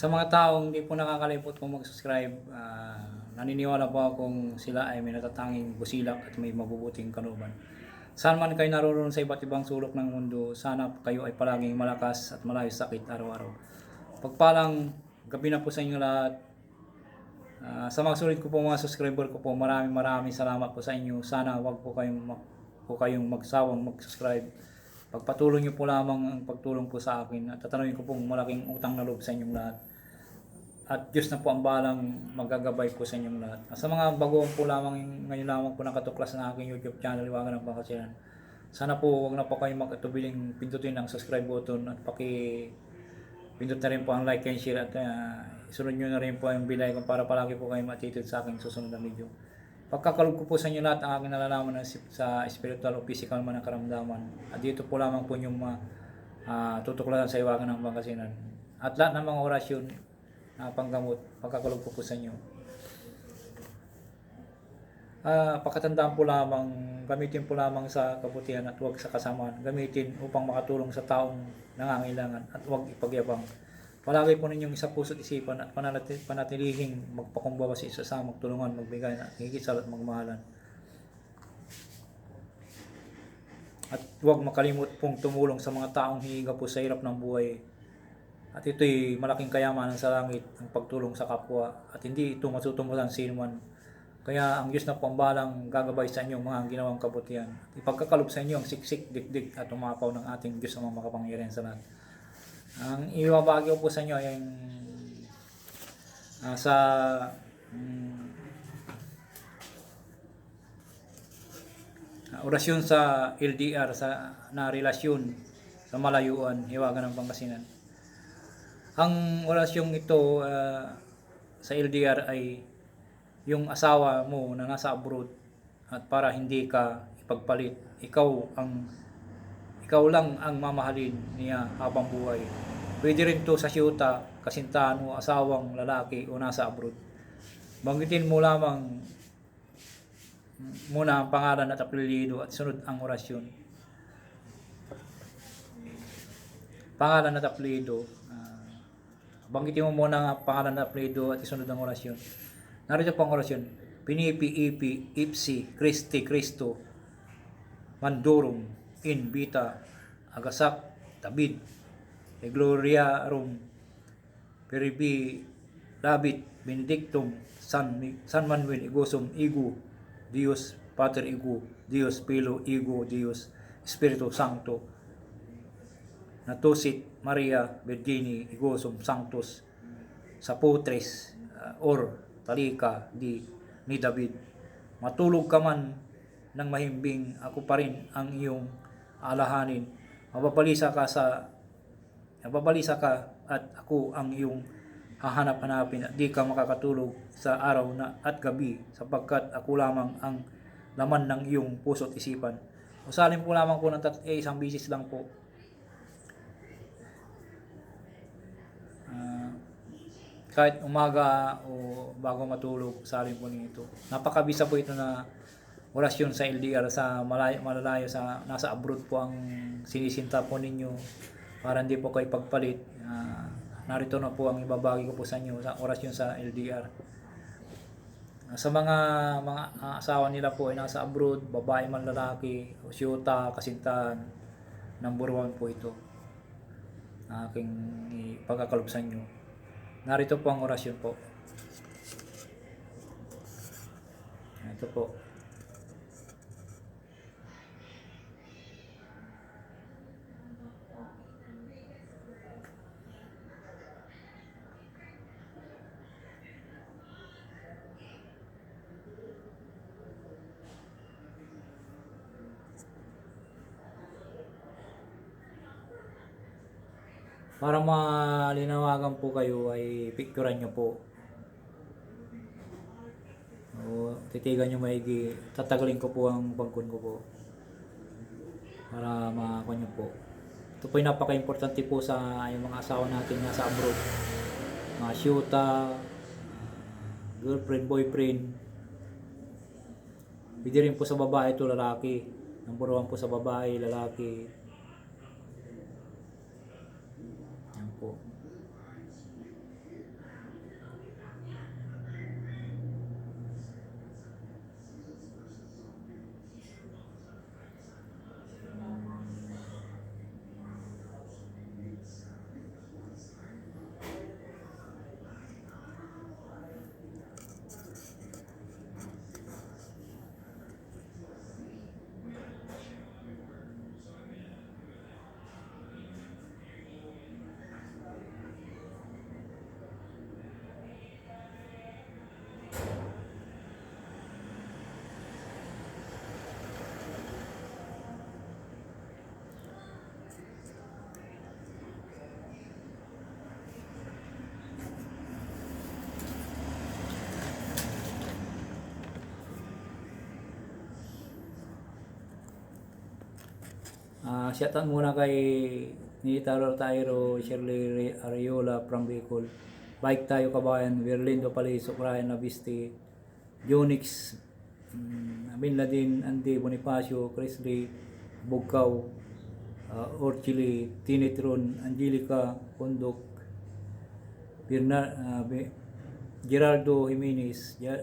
Sa mga taong hindi po nakakalimot po mag-subscribe, ah, naniniwala po akong sila ay may natatanging busilak at may mabubuting kanuban. Saan man kayo naroon sa iba't ibang sulok ng mundo, sana kayo ay palaging malakas at malayo sa sakit araw-araw. Pagpalang gabi na po sa inyo lahat. Ah, sa mga sulit ko po mga subscriber ko po, maraming maraming salamat po sa inyo. Sana wag po kayong po kayong magsawang mag-subscribe. Pagpatuloy niyo po lamang ang pagtulong po sa akin at tatanungin ko pong malaking utang na loob sa inyong lahat. At Diyos na po ang balang magagabay po sa inyong lahat. At sa mga baguhan po lamang ngayon lamang po nakatuklas na aking YouTube channel, Iwagan ng Pangasinan. Sana po wag na po kayong magatubiling pindutin ang subscribe button at paki pindot na rin po ang like and share at uh, isunod nyo na rin po ang bilay kung para palagi po kayo matitid sa aking susunod na video. Pagkakalog ko po sa inyo lahat ang aking nalalaman sa spiritual o physical man na karamdaman. At dito po lamang po yung ah, tutuklasan sa iwagan ng Pangasinan. At lahat ng mga orasyon na panggamot, pagkakalog ko po sa inyo. Ah, pakatandaan po lamang, gamitin po lamang sa kabutihan at huwag sa kasamaan. Gamitin upang makatulong sa taong nangangailangan at huwag ipagyabang. Palagi po ninyong isa puso't isipan at pananati- panatilihing magpakumbaba sa isa sa magtulungan, magbigay at higitsal at magmahalan. At huwag makalimot pong tumulong sa mga taong hihiga po sa hirap ng buhay. At ito'y malaking kayamanan sa langit ang pagtulong sa kapwa at hindi ito matutumbusan sino man. Kaya ang Diyos na po ang balang gagabay sa inyo mga ginawang kabutihan. Ipagkakalob sa inyo ang siksik, dikdik at umapaw ng ating Diyos ang mga makapangyarihan sa lahat. Ang iwabagi ko po sa inyo ay ang ah, sa ah, orasyon sa LDR sa na relasyon sa malayuan, hiwagan ng Pangasinan. Ang orasyong ito ah, sa LDR ay yung asawa mo na nasa abroad at para hindi ka ipagpalit, ikaw ang ikaw lang ang mamahalin niya habang buhay. Pwede rin to sa siyuta, kasintahan mo, asawang lalaki o nasa abroad. Banggitin mo lamang muna ang pangalan at apelyido at sunod ang orasyon. Pangalan at apelyido. Banggitin mo muna ang pangalan at apelyido at isunod ang orasyon. Narito po ang orasyon. Pinipi, ipi, ipsi, Christi, Cristo, Mandurum, in vita, agasak, tabid, e gloria rum, peribi, labit, benedictum, San, San Manuel, igosum, igu, Dios, Pater igu, Dios, Pilo, igu, Dios, Espiritu Santo, natusit Maria Virgini, igosum, Sanctus, Saputres, uh, or talika di ni David. Matulog ka man ng mahimbing, ako pa rin ang iyong alahanin. Mababalisa ka sa mababalisa ka at ako ang iyong hahanap-hanapin at di ka makakatulog sa araw na at gabi sapagkat ako lamang ang laman ng iyong puso at isipan. Usalin po lamang po ng tat eh, isang bisis lang po. Kahit umaga o bago matulog, salin po nito. Napakabisa po ito na orasyon sa LDR sa malayo, malalayo sa nasa abroad po ang sinisinta po ninyo para hindi po kayo pagpalit. Ah, narito na po ang ibabagi ko po sa inyo sa orasyon sa LDR. Ah, Sa mga mga ah, asawa nila po ay nasa abroad, babae man lalaki, siyota, kasintahan, number one po ito. Aking ipagkakalob sa inyo. Narito po ang orasyon po. Ito po. Para malinawagan po kayo ay picturean nyo po. O titigan nyo maigi. Tatagalin ko po ang bangkon ko po. Para makakuha nyo po. Ito po yung napaka-importante po sa yung mga asawa natin nasa abroad. Mga syuta, girlfriend, boyfriend. Pwede rin po sa babae ito lalaki. Number one po sa babae, lalaki. Yan po. Ah, shoutout muna kay Nitaro Tairo, Shirley Ariola from Bicol. Bike tayo kabayan, Verlindo Palisok, Ryan Naviste, Unix, um, Bin Laden, Andy Bonifacio, Chris Lee, Bugkaw, uh, Orchili, Tinitron, Angelica, Kondok, Birna, ah, Be- Gerardo Jimenez, ah,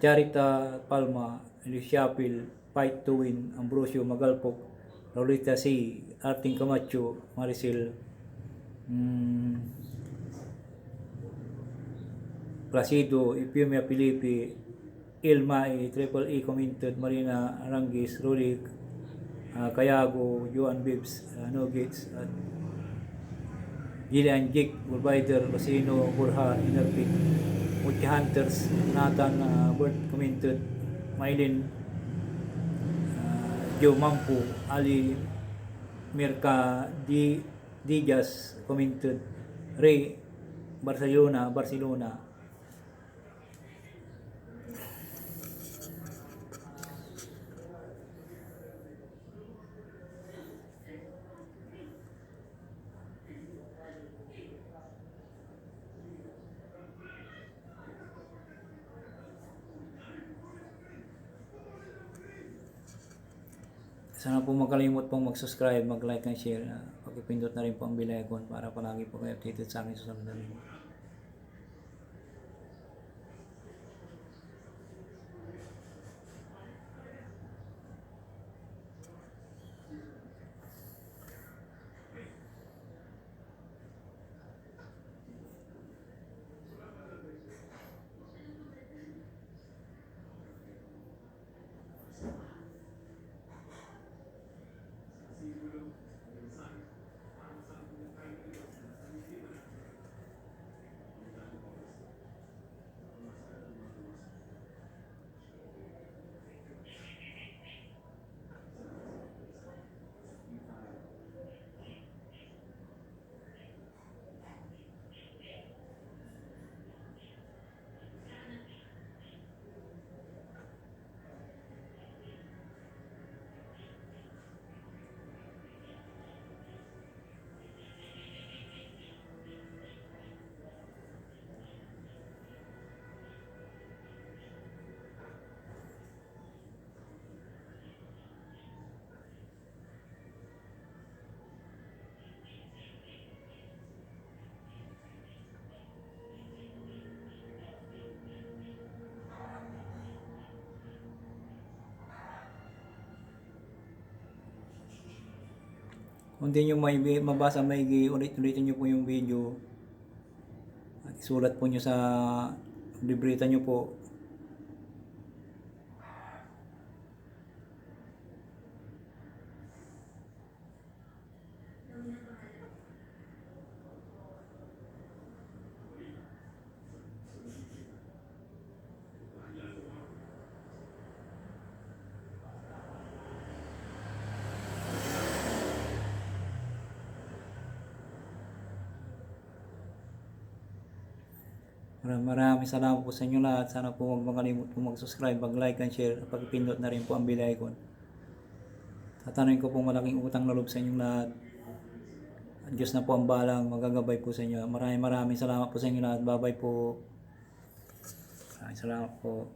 Charita Palma, Luciapil, Fight to Win, Ambrosio Magalpok, Lolita C, Arting Camacho, Maricel, mm, Placido, Epiumia Pilipi, Ilma E, Triple E Commented, Marina Arangis, Rolik, ah, Kayago, Joan Bibbs, uh, Nuggets, at Gillian Jake, Bullbider, Rosino, Burha, Innerpit, Multi Hunters, Nathan, uh, Bert Commented, Mylin, uh, Joe Mampu, Ali Mirka, Di, Digas, Commented, Ray, Barcelona, Barcelona, Sana po magkalimot pong mag-subscribe, mag-like and share. Uh, pagpipindot na rin po ang bell icon para palagi po kayo updated sa akin susunod na video. Kung di nyo may mabasa may ulit-ulitin nyo po yung video. At isulat po nyo sa libreta nyo po. Maraming salamat po sa inyo lahat. Sana po huwag makalimut po mag-subscribe, mag-like and share. At pagpindot na rin po ang bell icon. Tatanungin ko po malaking utang na loob sa inyong lahat. At Diyos na po ang balang magagabay po sa inyo. Maraming maraming salamat po sa inyo lahat. Bye-bye po. Maraming salamat po.